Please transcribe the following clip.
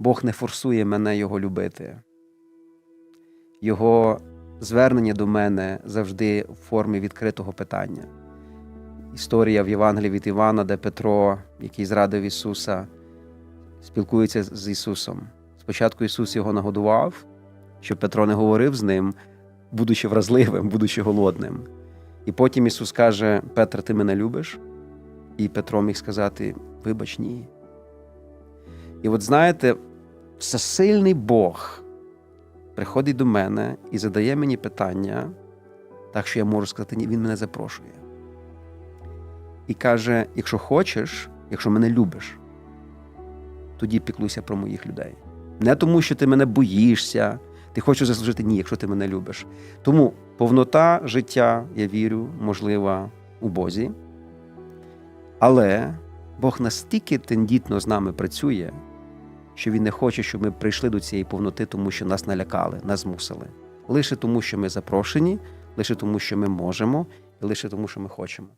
Бог не форсує мене Його любити. Його звернення до мене завжди в формі відкритого питання. Історія в Євангелії від Івана, де Петро, який зрадив Ісуса, спілкується з Ісусом. Спочатку Ісус його нагодував, щоб Петро не говорив з ним, будучи вразливим, будучи голодним. І потім Ісус каже: Петре, ти мене любиш? І Петро міг сказати: Вибач, ні. І от знаєте, всесильний Бог приходить до мене і задає мені питання, так що я можу сказати, ні, він мене запрошує. І каже: якщо хочеш, якщо мене любиш, тоді піклуйся про моїх людей. Не тому, що ти мене боїшся, ти хочеш заслужити ні, якщо ти мене любиш. Тому повнота життя, я вірю, можлива у Бозі. Але Бог настільки тендітно з нами працює, що Він не хоче, щоб ми прийшли до цієї повноти, тому що нас налякали, нас змусили. Лише тому, що ми запрошені, лише тому, що ми можемо, і лише тому, що ми хочемо.